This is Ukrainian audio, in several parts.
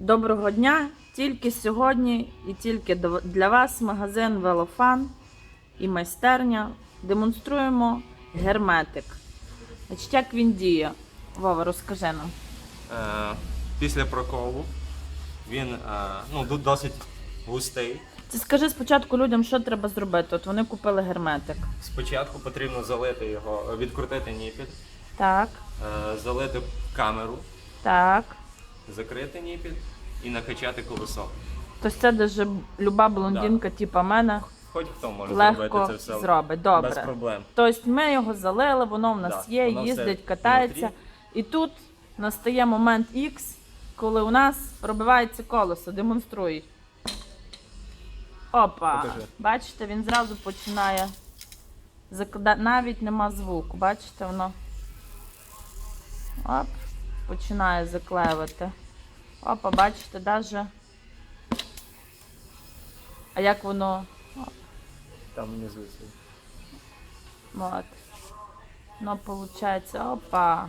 Доброго дня! Тільки сьогодні і тільки для вас магазин Велофан і майстерня демонструємо герметик. Значить, як він діє? Вова, розкажи нам. Е, після проколу він е, ну, досить густий. Ти скажи спочатку людям, що треба зробити. От вони купили герметик. Спочатку потрібно залити його, відкрутити ніпіль, Так, е, залити камеру, так. Закрити ніпіль і накачати колесо. Тобто це даже люба блондинка, типа мене, Хоч хто може легко зробити це все зробить. без проблем. Тобто ми його залили, воно в нас Да, є, воно все їздить, катається. внутрі. І тут настає момент X, коли у нас пробивається колесо. Демонструй. Опа! Покажи. Бачите, він зразу починає. закда- Навіть нема звуку, бачите, воно. Оп, починає заклеювати. Опа, бачите, даже. А як воно Там внизу. Вот. Ну, виходить, опа.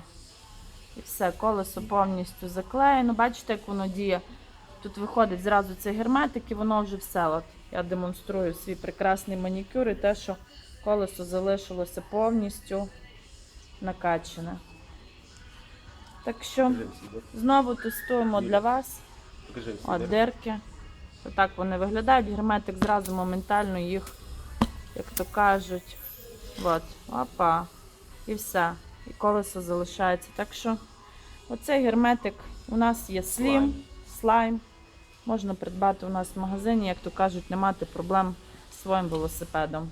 І все, колесо повністю заклеєно. Бачите, як воно діє. Тут виходить зразу цей герметик і воно вже все. От я демонструю свій прекрасний манікюр і те, що колесо залишилося повністю накачане. Так що знову тестуємо для вас. От дирки. Отак вони виглядають. Герметик зразу моментально їх, як то кажуть. От, опа. І все. І колесо залишається. Так що оцей герметик у нас є слім, Слайм. Можна придбати у нас в магазині, як то кажуть, не мати проблем з своїм велосипедом.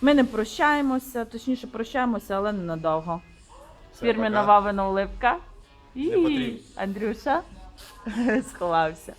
Ми не прощаємося, точніше прощаємося, але ненадовго. Все, Фірміна пока. Вавина уливка. І. Андрюша сховався.